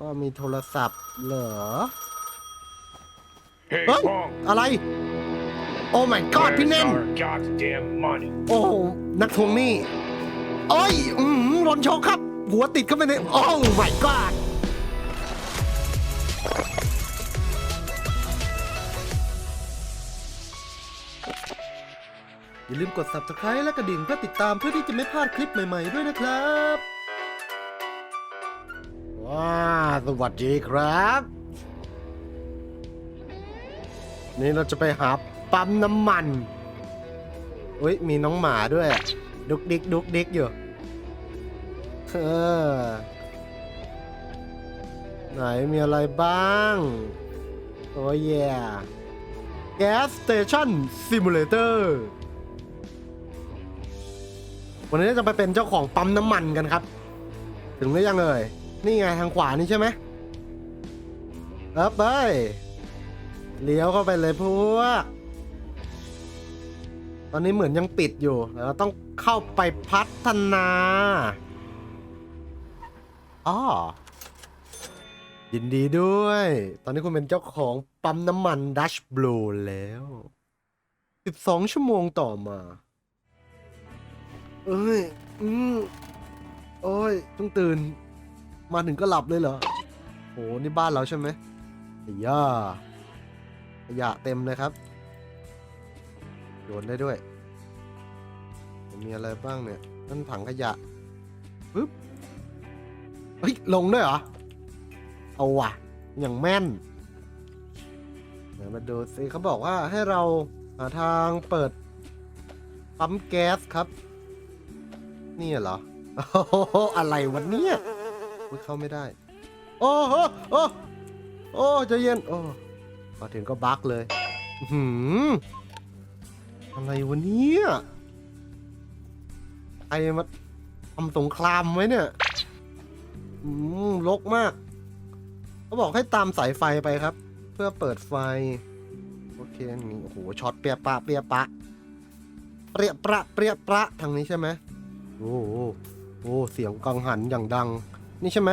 ก็มีโทรศัพท์เหรอ Hey, Huh? Pong, อะไร โอ้ my god พี่เน่น where's our goddamn money? โอ้นักทวงหนี้โอ้ย อืมรอนโชกครับ หัวติดเข้าไปใน โอ้ my god อย่าลืมกด subscribe และกระดิ่งเพื่อติดตามเพื่อที่จะไม่พลาดคลิปใหม่ ๆ ด้วยนะครับว้า สวัสดีครับ นี่เราจะไปหาปั๊มน้ำมันอุ้ย มีน้องหมาด้วย ดุกดิกดุกดิกอยู่เออไหนมีอะไรบ้าง โอ้ยแย่ Gas Station Simulator วันนี้จะไปเป็นเจ้าของปั๊มน้ำมันกันครับ ถึงหรือยังเอ่ย นี่ไงทางขวานี่ใช่ไหมเอบไปเลี้ยวเข้าไปเลยพวกตอนนี้เหมือนยังปิดอยู่เราต้องเข้าไปพัฒนาอ๋อยินดีด้วย ตอนนี้คุณเป็นเจ้าของปั๊มน้ำมันดัชบลูแล้ว 12 ชั่วโมงต่อมา เอ้ย อืมโอ้ยต้องตื่น มาถึงก็หลับเลยเหรอโหนี่บ้านเราใช่ไหมไอ้ย่าขยะเต็มเลยครับ โยนได้ด้วย มีอะไรบ้างเนี่ยนั่นถังขยะปึ๊บเฮ้ยลงด้วยเหรอ เอาว่ะ อย่างแม่นเดี๋ยวมาดูสิเขาบอกว่าให้เราหาทางเปิดปั๊มแก๊สครับ นี่เหรอโอ้โหอะไรวันนี้ ยเข้าไม่ได้ โอ้โหโอ้โอ้ใจเย็น โอ้มาถึงก็บักเลยอื้อหืออะไรวันนี้ใครมาทำสงครามไว้เนี่ยอืมลกมาก เขาบอกให้ตามสายไฟไปครับ เพื่อเปิดไฟ โอเคนี่โอ้โหช็อตเปียปะเปียปะ เปรียประเปรียประทางนี้ใช่ไหมโอ้โหโอ้เสียงกังหันอย่างดัง นี่ใช่ไหม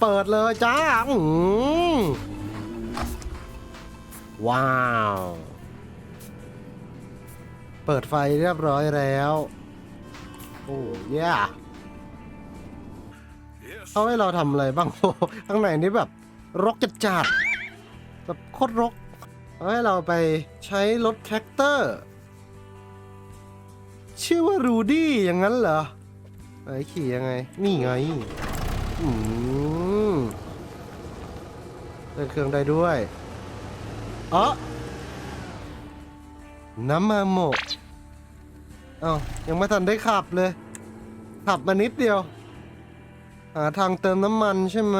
เปิดเลยจ้าอืมว้าว เปิดไฟเรียบร้อยแล้ว โอ้ย yeah. เขาให้เราทำอะไรบ้างโอ้โหข้างในนี่แบบ รกจัดจัดๆแบบโคตรรกเขาให้เราไปใช้รถแท็กเตอร์ ชื่อว่ารูดี้อย่างนั้นเหรอไอ้ขี่ยังไง นี่ไง อืมเล่นเครื่องได้ด้วยเออน้ำมาโมะเอ้ายังไม่ทันได้ขับเลย ขับมานิดเดียว หาทางเติมน้ำมันใช่ไหม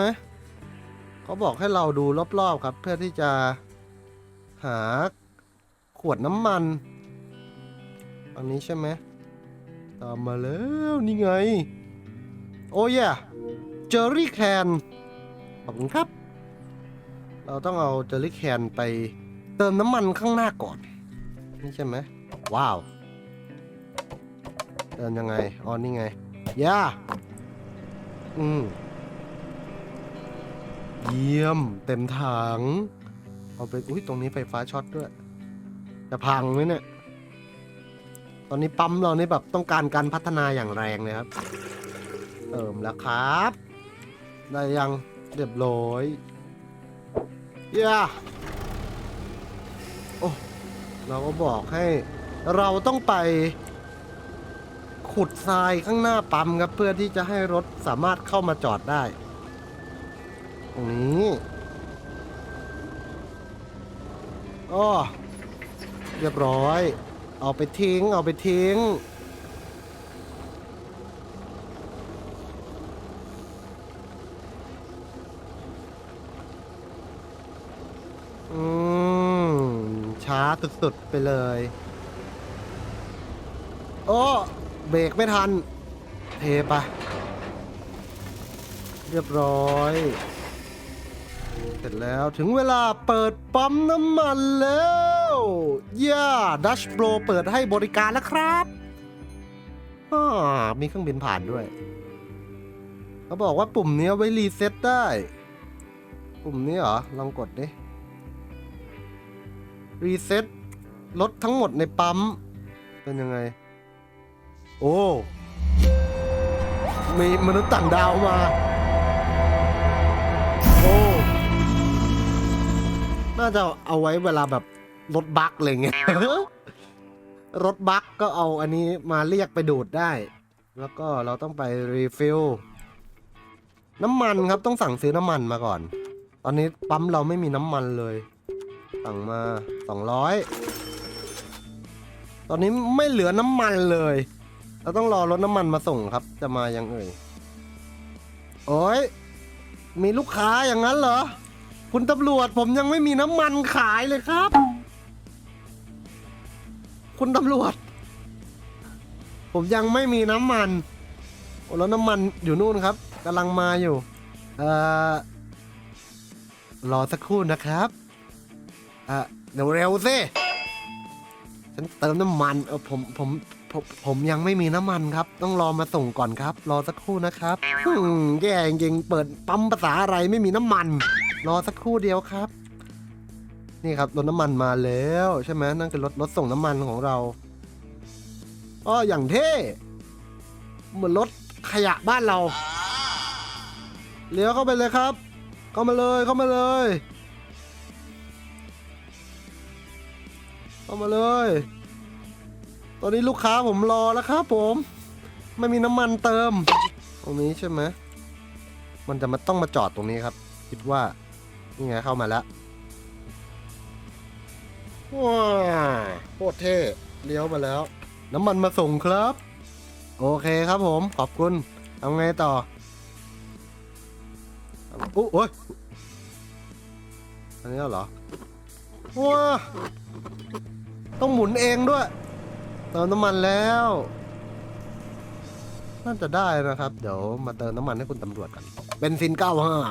เขาบอกให้เราดูรอบๆครับ เพื่อที่จะหาขวดน้ำมัน อันนี้ใช่ไหมตามมาแล้ว นี่ไง โอ้ย เจอรี่แคนขอบคุณครับ เราต้องเอาเจอรี่แคนไปเติมน้ำมันข้างหน้าก่อน นี่ใช่ไหมว้าว เติมยังไงอ๋อนี่ไงย่าอืมเยี่ยม เต็มถัง เอาไป อุ้ยตรงนี้ไฟฟ้าช็อตด้วย จะพังไหมเนี่ย ตอนนี้ปั๊มเรานี่แบบต้องการการพัฒนาอย่างแรงเลยครับ เติมแล้วครับ ได้ยังเรียบร้อยเย้โอ้เราก็บอกให้เราต้องไป ขุดทรายข้างหน้าปั๊มครับ เพื่อที่จะให้รถสามารถเข้ามาจอดได้ตรงนี้อ้อเรียบร้อย เอาไปทิ้ง เอาไปทิ้ง อืม ช้าสุดๆไปเลย โอ้เบรกไม่ทัน เทไปเรียบร้อย เสร็จแล้วถึงเวลาเปิดปั๊มน้ำมันแล้วย่าดัชโ o รเปิดให้บริการแล้วครับมีเครื่องบินผ่านด้วย เขาบอกว่าปุ่มนี้ไว้รีเซ็ตได้ ปุ่มนี้เหรอ ลองกดดิ รีเซ็ตรถทั้งหมดในปั๊ม เป็นยังไง โอ้ มีมนุษย์ต่างดาวมา โอ้ น่าจะเอาไว้เวลาแบบรถบั๊กอะไรเงี้ย รถบั๊กก็เอาอันนี้มาเรียกไปดูดได้ แล้วก็เราต้องไปรีฟิล น้ำมันครับต้องสั่งซื้อน้ำมันมาก่อน ตอนนี้ปั๊มเราไม่มีน้ำมันเลย สั่งมา200 ตอนนี้ไม่เหลือน้ำมันเลย เราต้องรอรถน้ำมันมาส่งครับ จะมายังเอ่ย โอ้ย มีลูกค้าอย่างนั้นเหรอ คุณตำรวจผมยังไม่มีน้ำมันขายเลยครับ คุณตำรวจ ผมยังไม่มีน้ำมันโอ้แล้วน้ำมันอยู่นู่นครับกำลังมาอยู่ เอ่อ รอสักครู่นะครับ อะเดี๋ยวเร็วสิฉันเติมน้ำมันเออผมผมผมผมยังไม่มีน้ำมันครับ ต้องรอมาส่งก่อนครับ รอสักครู่นะครับอืมแย่จริงๆเปิดปั๊มภาษาอะไรไม่มีน้ำมัน รอสักครู่เดียวครับ นี่ครับรถน้ำมันมาแล้วใช่ไหมนั่นคือรถรถส่งน้ำมันของเราอ๋ออย่างเท่เหมือนรถขยะบ้านเราเลี้ยวเข้าไปเลยครับ เข้ามาเลยเข้ามาเลย เข้ามาเลย ตอนนี้ลูกค้าผมรอแล้วครับผม ไม่มีน้ำมันเติม ตรงนี้ใช่ไหมมันจะมาต้องมาจอดตรงนี้ครับ คิดว่า นี่ไงเข้ามาแล้วว้าวโคตรเท่เลี้ยวมาแล้ว น้ำมันมาส่งครับ โอเคครับผม ขอบคุณทำไงต่ออุ๊ยโอ้ยอันนี้เหรอว้า ต้องหมุนเองด้วยเติมน้ำมันแล้ว น่าจะได้นะครับ เดี๋ยวมาเติมน้ำมันให้คุณตำรวจกันเป็นซิน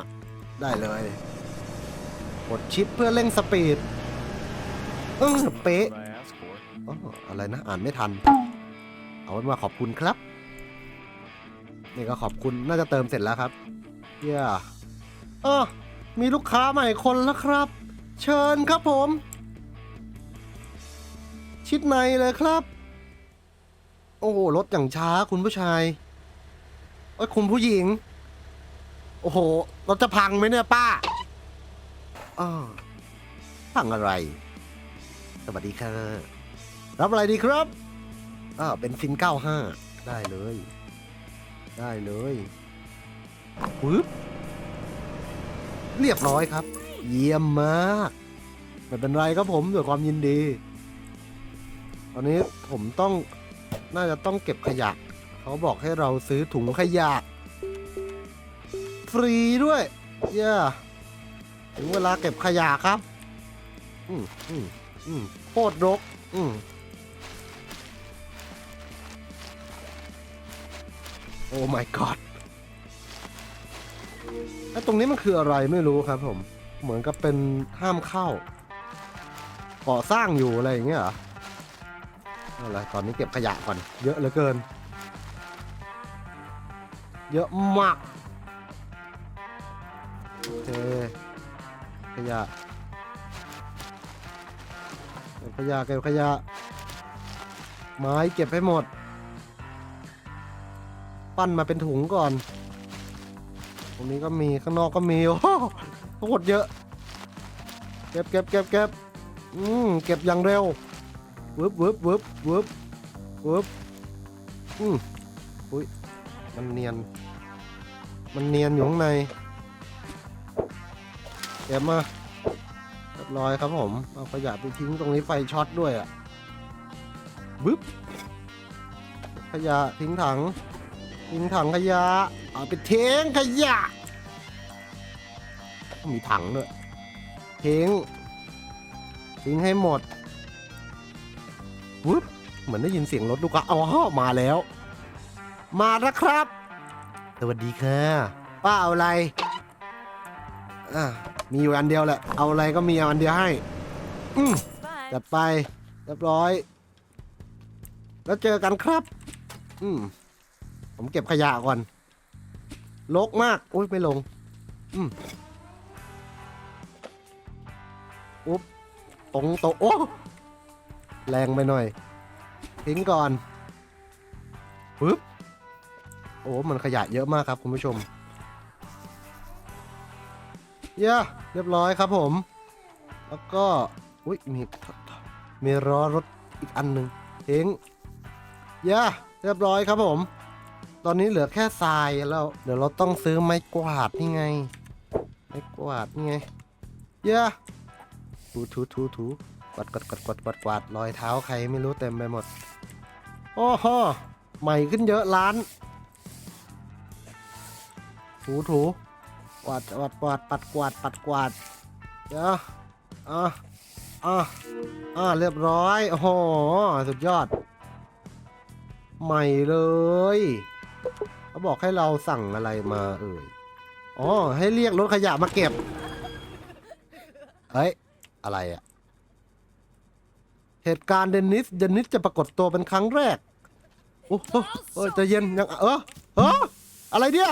95ได้เลยกดชิปเพื่อเร่งสปีดเออเป๊ะอ๋ออะไรนะ อ่านไม่ทัน เอาเป็นว่าขอบคุณครับ นี่ก็ขอบคุณน่าจะเติมเสร็จแล้วครับเย้เออมีลูกค้าใหม่คนแล้วครับ เชิญครับผม ชิดในเลยครับ โอ้โหรถอย่างช้าคุณผู้ชายเอ้ยคุณผู้หญิง โอ้โหรถจะพังไหมเนี่ยป้าอ้าวพังอะไร สวัสดีค่ะรับอะไรดีครับอ่าเป็นฟิน95ได้เลย ได้เลยปึ๊บเรียบร้อยครับ เยี่ยมมาก ไม่เป็นไรครับผมด้วยความยินดี ตอนนี้ผมต้องน่าจะต้องเก็บขยะ เขาบอกให้เราซื้อถุงขยะ ฟรีด้วย เย้ถึงเวลาเก็บขยะครับ อืมอืมอืมโคตรรก อืมโอ้ my god แล้ตรงนี้มันคืออะไรไม่รู้ครับผม เหมือนกับเป็นห้ามเข้า ก่อสร้างอยู่อะไรอย่างเงี้ยเหรอ อะไรตอนนี้เก็บขยะก่อน เยอะเหลือเกิน เยอะมาก โอเค ขยะ เก็บขยะเก็บขยะ ไม้เก็บให้หมด ปั้นมาเป็นถุงก่อน ตรงนี้ก็มีข้างนอกก็มี โอ้โหโคตรเยอะ เก็บเก็บเก็บเก็บอืม เก็บอย่างเร็ว วึบวึบวึบวึบวึบอืมอุ้ยมันเนียน มันเนียนอยู่ข้างในเก็บมาเรียบร้อยครับผมเอาขยะไปทิ้งตรงนี้ไฟช็อตด้วยอะ่ะบึ๊บขยะทิ้งถัง ทิ้งถังขยะเอาไปเทงขยะ มีถังด้วยทิ้งทิ้งให้หมด วึบเหมือนได้ยินเสียงรถลูกค้าอ๋อมาแล้ว มาแล้วครับ สวัสดีค่ะป้าเอาอะไรอะมีอยู่อันเดียวแหละ เอาอะไรก็มีอันเดียวให้ อืมจัดไปเรียบร้อย แล้วเจอกันครับ อืมผมเก็บขยะก่อนลกมากโอ้ยไม่ลง อืมอุ๊บตรงโตะโอ้ แรงไปหน่อย ทิ้งก่อนปึ๊บโอ้ มันขยะเยอะมากครับคุณผู้ชม เย้เรียบร้อยครับผม แล้วก็อุ้ยมีมีล้อรถอีกอันหนึ่งทิ้งเย้เรียบร้อยครับผม ตอนนี้เหลือแค่ทรายแล้ว เดี๋ยวเราต้องซื้อไม้กวาดนี่ไง ไม้กวาดนี่ไง เย้ถูถูถูถู กวาดกวาดกวาดกวาดกวาดกวาดรอยเท้าใครไม่รู้เต็มไปหมด โอ้โหใหม่ขึ้นเยอะร้าน ถูถูกวาดกวาดกวาดปัดกวาดปัดกวาดเดี๋ยวอะอะอะเรียบร้อย โอ้โห สุดยอด ใหม่เลยเขาบอกให้เราสั่งอะไรมาเอ่ย อ๋อ ให้เรียกรถขยะมาเก็บ เฮ้ย อะไรอะ เหตุการณ์เดนิส เดนนิสจะปรากฏตัวเป็นครั้งแรก โอ้โหเออใจะเย็นยังเออเอออะไรเนี่ย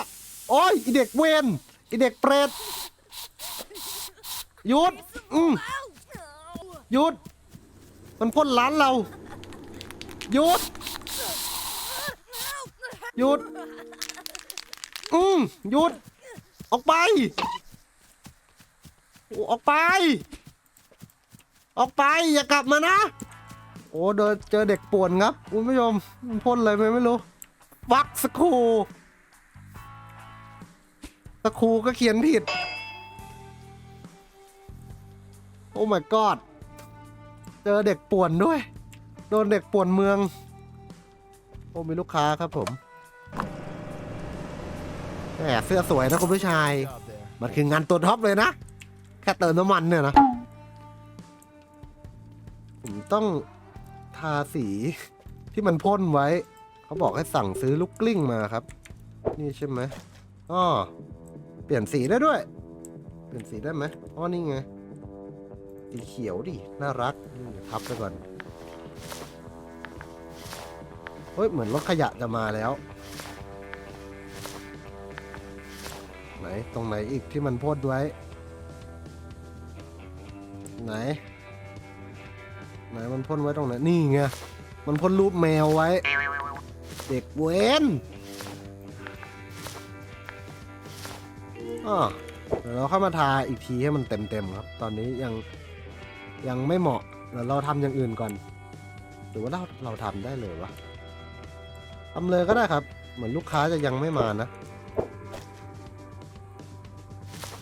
โอ้ยอีเด็กเวนอีเด็กเปรตหยุดอืมหยุด มันพ่นร้านเรา หยุด หยุด อืมหยุด ออกไปโอ้ออกไป ออกไปอย่ากลับมานะ โอ้เดินเจอเด็กป่วนครับคุณผู้ชมมันพ่นอะไรไปไม่รู้ฟักสกครูสกครูก็เขียนผิด โอ้ my god เจอเด็กป่วนด้วย โดนเด็กป่วนเมือง โอ้ มีลูกค้าครับผมแหมเสื้อสวยนะคุณผู้ชาย มันคืองานตัวท็อปเลยนะ แค่เติมน้ำมันเนี่ยนะ ผมต้องทาสีที่มันพ่นไว้ เขาบอกให้สั่งซื้อลูกกลิ้งมาครับ นี่ใช่ไหมอ้อเปลี่ยนสีได้ด้วย เปลี่ยนสีได้ไหมอ๋อนี่ไงสีเขียวดิ น่ารักนี่ทับไปก่อน เฮ้ย เหมือนรถขยะจะมาแล้ว ไหน ตรงไหนอีกที่มันพ่นไว้ ไหน ไหนมันพ่นไว้ตรงไหนนี่ไงมันพ่นรูปแมวไว้ เด็กเวนอ่าเดี๋ยวเราเข้ามาทาอีกทีให้มันเต็มๆครับ ตอนนี้ยังยังไม่เหมาะเดี๋ยวเราทำอย่างอื่นก่อน หรือว่าเราเราทำได้เลยวะทำเลยก็ได้ครับ เหมือนลูกค้าจะยังไม่มานะ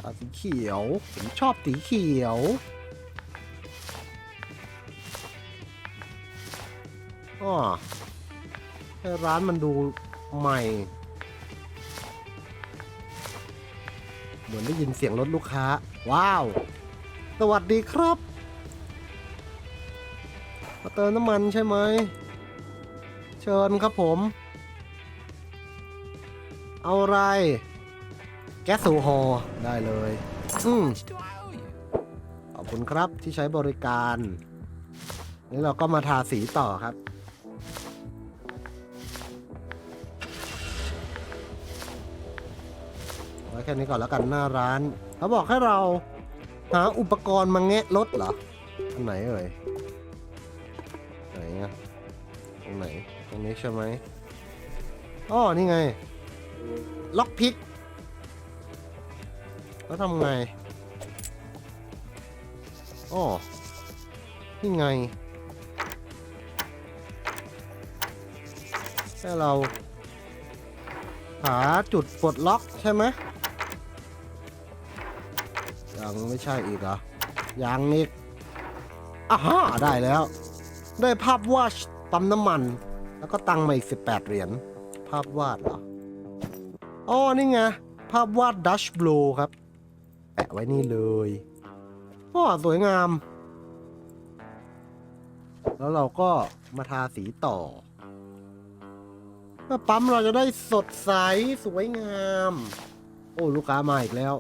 อะสีเขียวผมชอบสีเขียว ร้านมันดูใหม่ เหมือนได้ยินเสียงรถลูกค้า ว้าว สวัสดีครับ มาเติมน้ำมันใช่ไหม เชิญครับผม เอาอะไร แก๊สโซฮอลได้เลย อืมขอบคุณครับที่ใช้บริการนี่เราก็มาทาสีต่อครับ ค่นี้ก่อนแล้วกันหน้าร้าน เขาบอกให้เราหาอุปกรณ์มาแงะรถเหรอ อันไหนเอ่ย ไหนอะตรงไหน ตรงนี้ใช่ไหมอ๋อนี่ไง ล็อกพิก แล้วทำไงอ๋อนี่ไง ให้เราหาจุดปลดล็อกใช่ไหม ยังไม่ใช่อีกเหรอยังอีกอ่าฮะได้แล้ว ได้ภาพวาดปั๊มน้ำมัน แล้วก็ตังค์มาอีก 18 เหรียญ ภาพวาดเหรอ อ๋อ นี่ไง ภาพวาดดัชบลูครับ แปะไว้นี่เลยอ๋อสวยงาม แล้วเราก็มาทาสีต่อเพื่อปั๊มเราจะได้สดใสสวยงาม โอ้ ลูกค้ามาอีกแล้ว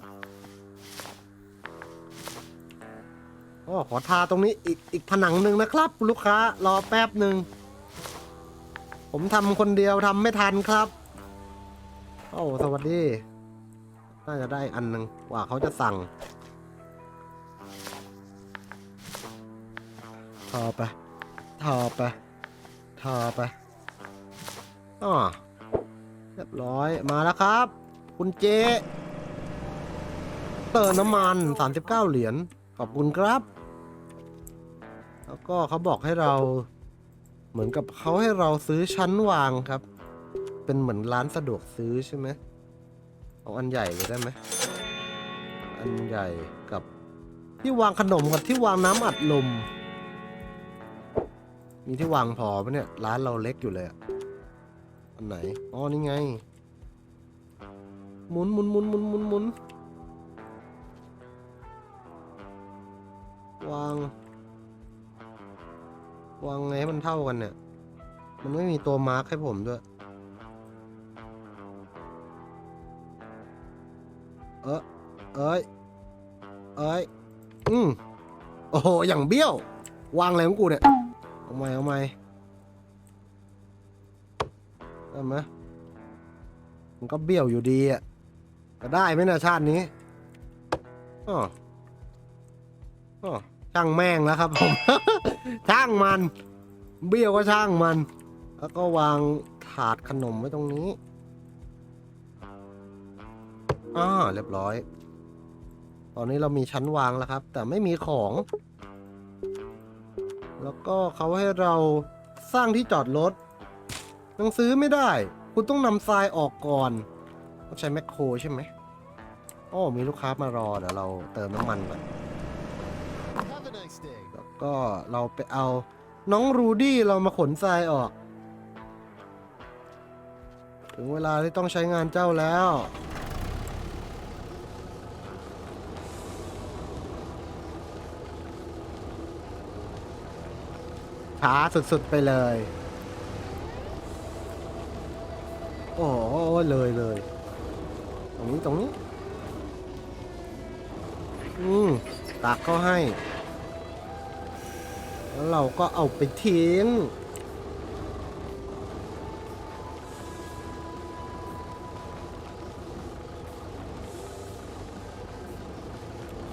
โอ๋อขอทาตรงนี้อีกอีกผนังหนึ่งนะครับ ลูกค้ารอแป๊บหนึ่ง ผมทำคนเดียวทำไม่ทันครับ โอ้สวัสดี น่าจะได้อันหนึ่งกว่าเขาจะสั่งทอไปทอไปทอไปอ๋อเรียบร้อยมาแล้วครับ คุณเจ เติมน้ำมัน 39 เหรียญ ขอบคุณครับ แล้วก็เขาบอกให้เรา เหมือนกับเขาให้เราซื้อชั้นวางครับ เป็นเหมือนร้านสะดวกซื้อใช่ไหมเอาอันใหญ่เลยได้ไหมอันใหญ่กับที่วางขนมกับที่วางน้ำอัดลม มีที่วางพอปะเนี่ย ร้านเราเล็กอยู่เลยอะอันไหน อ๋อ นี่ไง หมุนหมุนหมุนหมุนหมุนหมุน วาง วางไงให้มันเท่ากันเนี่ย มันไม่มีตัวมาร์คให้ผมด้วย เออเอ้ย เอ้ย อืมโอ้โห อย่างเบี้ยว วางอะไรของกูเนี่ย เอาไหมเอาไมได้ไหมมันก็เบี้ยวอยู่ดีอะจะได้ไหมนะชาตินี้อ๋ออ๋อ ช่างแม่งแล้วครับผม ช่างมัน เบี้ยวก็ช่างมัน แล้วก็วางถาดขนมไว้ตรงนี้อ่าเรียบร้อย ตอนนี้เรามีชั้นวางแล้วครับ แต่ไม่มีของ แล้วก็เขาให้เราสร้างที่จอดรถยังซื้อไม่ได้ คุณต้องนำทรายออกก่อนต้องใช้แมคโครใช่ไหมอ๋อมีลูกค้ามารอเดี๋ยวเราเติมน้ำมันก่อน Have a nice day. แล้ว ก็เราไปเอาน้องรูดี้เรามาขนทรายออก ถึงเวลาที่ต้องใช้งานเจ้าแล้ว ช้าสุดๆไปเลย โอ้โหเลยเลย ตรงนี้ตรงนี้ อืมตักก็ให้ แล้วเราก็เอาไปทิ้ง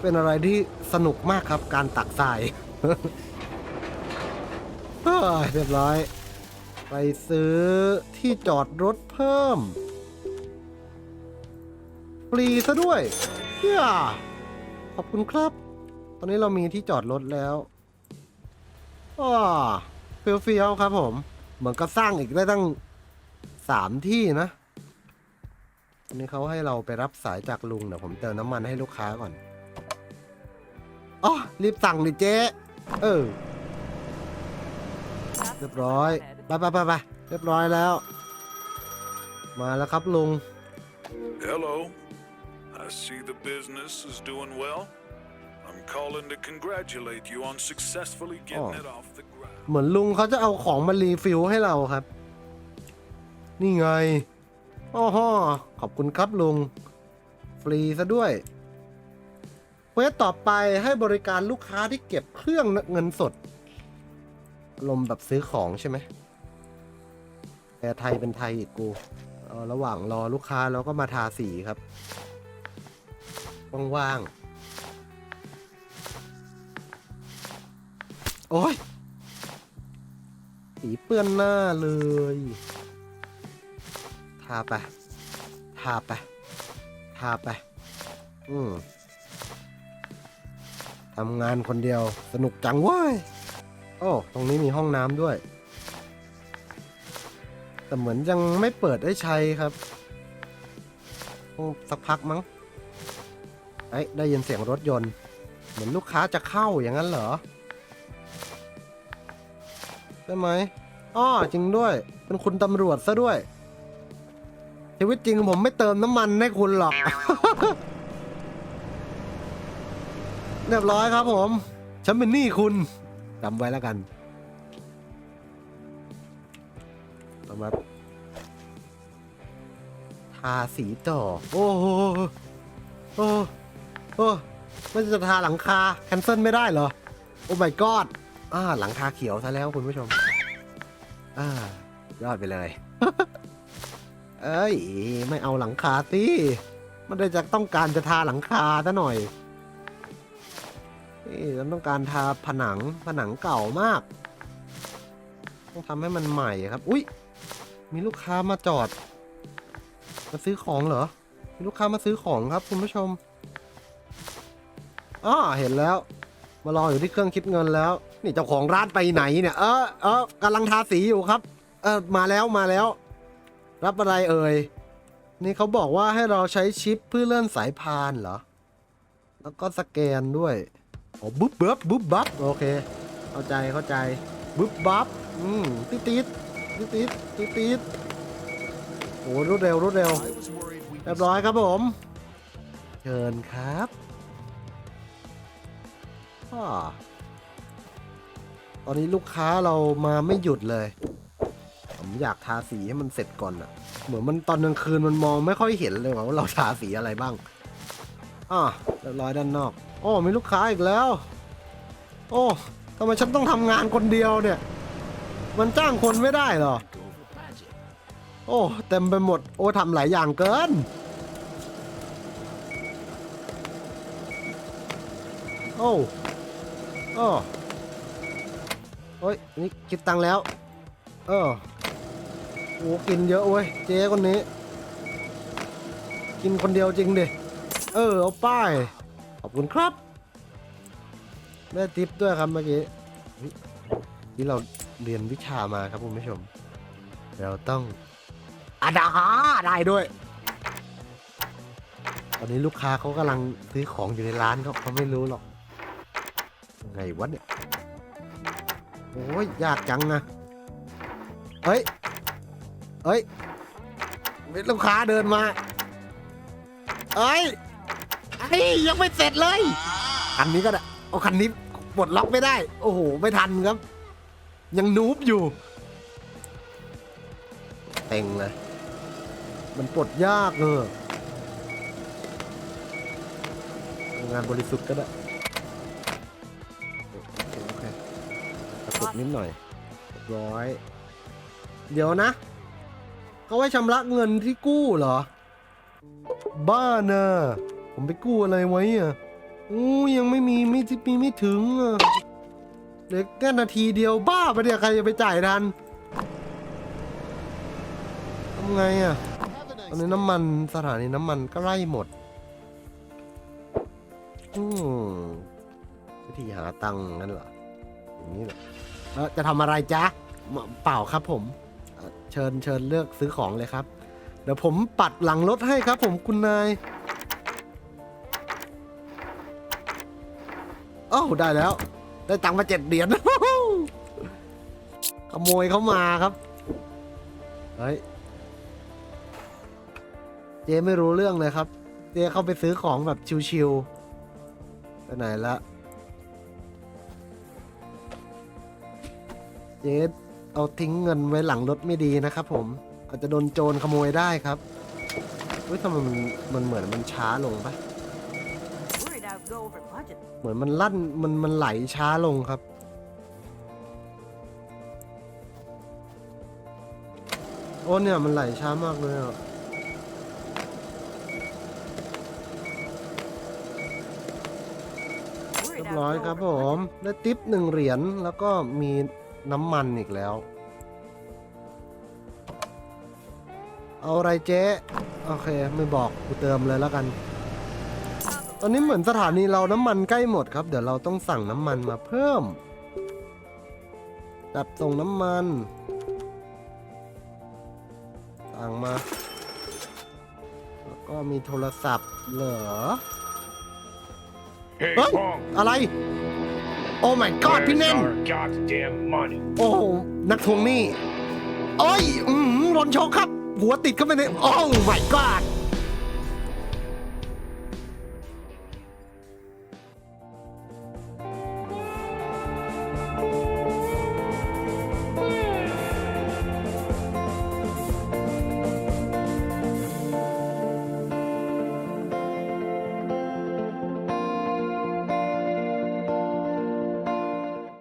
เป็นอะไรที่สนุกมากครับการตักทรายเรียบร้อย ไปซื้อที่จอดรถเพิ่ม ฟรีซะด้วยเฮียขอบคุณครับ ตอนนี้เรามีที่จอดรถแล้ว อ้อเฟี้ยวเฟี้ยวๆครับผม เหมือนก็สร้างอีกได้ตั้งสามที่นะนนี้เขาให้เราไปรับสายจากลุงเดี๋ยวผมเติมน้ำมันให้ลูกค้าก่อนอ๋อรีบสั่งดิเจ๊ เออ เรียบร้อยไปไปไปไปเรียบร้อยแล้ว มาแล้วครับลุง Hello. I see the business is doing well. I'm calling to congratulate you on successfully getting Oh. it off the ground. เหมือนลุงเขาจะเอาของมารีฟิลให้เราครับ นี่ไงอ้อฮอขอบคุณครับลุง ฟรีซะด้วยเควสต่อไปให้บริการลูกค้าที่เก็บเครื่องเงินสดอารมณ์แบบซื้อของใช่ไหมแต่ไทยเป็นไทยอีกกูเอาระหว่างรอลูกค้าเราก็มาทาสีครับ ว่างๆ โอ้ยสีเปื้อนหน้าเลย ทาไป ทาไป ทาไป อืมทำงานคนเดียวสนุกจังเว้ย โอ้ ตรงนี้มีห้องน้ำด้วย แต่เหมือนยังไม่เปิดให้ใช้ครับสักพักมั้งเอ้ได้ยินเสียงรถยนต์ เหมือนลูกค้าจะเข้าอย่างนั้นเหรอ ใช่ไหมอ้อจริงด้วย เป็นคุณตำรวจซะด้วย ชีวิตจริงผมไม่เติมน้ำมันให้คุณหรอก เรียบร้อยครับผม ฉันเป็นหนี้คุณจำไว้แล้วกันเอามาทาสีต่อ โอ้โห โอ้ โอ้ มันจะทาหลังคา แคนเซิลไม่ได้เหรอ โอ้ my god อ่าหลังคาเขียวซะแล้วคุณผู้ชม อ่ายอดไปเลย เอ้ย ไม่เอาหลังคาสิมันได้จะต้องการจะทาหลังคาซะหน่อยนี่ฉันต้องการทาผนังผนังเก่ามาก ต้องทำให้มันใหม่ครับ อุ้ยมีลูกค้ามาจอด มาซื้อของเหรอ มีลูกค้ามาซื้อของครับ คุณผู้ชมอ๋อเห็นแล้ว มารออยู่ที่เครื่องคิดเงินแล้ว นี่เจ้าของร้านไปไหนเนี่ย เออเออกำลังทาสีอยู่ครับ เออมาแล้วมาแล้ว รับอะไรเอ่ย นี่เขาบอกว่าให้เราใช้ชิปเพื่อเลื่อนสายพานเหรอ แล้วก็สแกนด้วยโอ๋อบุ๊บเบิบบุ๊บบับโอเค เข้าใจเข้าใจบุ๊บบับอืมติดติดติดติดติดติดโอ้รวดเร็วรวดเร็วเรียบร้อยครับผม เชิญครับอาต อนนี้ลูกค้าเรามาไม่หยุดเลย ผมอยากทาสีให้มันเสร็จก่อนอะเหมือนมันตอนกลางคืนมันมองไม่ค่อยเห็นเลยว่าเราทาสีอะไรบ้างอ่าเรียบร้อยด้านนอกโอ้มีลูกค้าอีกแล้ว โอ้ทำไมฉันต้องทำงานคนเดียวเนี่ย มันจ้างคนไม่ได้หรอ โอ้เต็มไปหมด โอ้ทำหลายอย่างเกิน โอ้โอ้ โอ้ยนี่คิดตังค์แล้ว เออโอ้กินเยอะเว้ยเจ๊คนนี้ กินคนเดียวจริงดิเออเอาป้ายขอบคุณครับได้ทิปด้วยครับเมื่อกี้ที่เราเรียนวิชามาครับคุณผู้ชม เราต้องอาดาได้ด้วย ตอนนี้ลูกค้าเขากำลังซื้อของอยู่ในร้านเขาเขาไม่รู้หรอก ไงวะเนี่ย โอ้ยยากจังนะเฮ้ยเฮ้ยมีลูกค้าเดินมาเอ้ยไอ้ยยังไม่เสร็จเลยคันนี้ก็ได้เอาคันนี้ปลดล็อกไม่ได้ โอ้โห ไม่ทันครับ ยังนูบอยู่ เต็งเลย มันปลดยากเอองานบริสุทธิ์ก็ได้ กนิดหน่อยร้อย เดี๋ยวนะ เขาไว้ชำระเงินที่กู้เหรอ บ้านะผมไปกู้อะไรไว้อะอู้ยังไม่มีไม่ที่มีไม่ถึงอะเหลือแค่นาทีเดียวบ้าไปเนี่ยใครจะไปจ่ายทันทำไงอะตอนนี้น้ำมันสถานีน้ำมันก็ไล่หมด อืมวิธีหาตังค์งั้นเหรออย่างนี้เหรอ จะทำอะไรจ๊ะเปล่าครับผมเอ่อเชิญเชิญเลือกซื้อของเลยครับ เดี๋ยวผมปัดหลังรถให้ครับผมคุณนายโอ้าวได้แล้ว ได้ตังค์มาเจ็ดเหรียญ ขโมยเข้ามาครับ เฮ้ย เจไม่รู้เรื่องเลยครับ เจเข้าไปซื้อของแบบชิวๆไปไหนละ เจเอาทิ้งเงินไว้หลังรถไม่ดีนะครับผมอาจจะโดนโจรขโมยได้ครับเฮ้ยทำไมมันมันเหมือนมันช้าลงปะ Worried I'd go over budget. เหมือนมันลั่นมันมันไหลช้าลงครับ โอ้เนี่ยมันไหลช้ามากเลยอะเรีย Worried บ I'd ร้อย go ครับ over ผม budget. ได้ติปหนึ่งเหรียญแล้วก็มี น้ำมันอีกแล้ว เอาอะไรเจ๊โอเค ไม่บอกกูเติมเลยแล้วกัน ตอนนี้เหมือนสถานีเราน้ำมันใกล้หมดครับ เดี๋ยวเราต้องสั่งน้ำมันมาเพิ่มจัดส่งน้ำมันสั่งมา แล้วก็มีโทรศัพท์เหรอ Hey, Huh? Pong, อะไร โอ้ my god พี่ where's เน่น our goddamn money? โอ้โหนักทวงหนี้โอ้ยอืมโดนโชกครับ หัวติดเข้าไปในโอ้ my god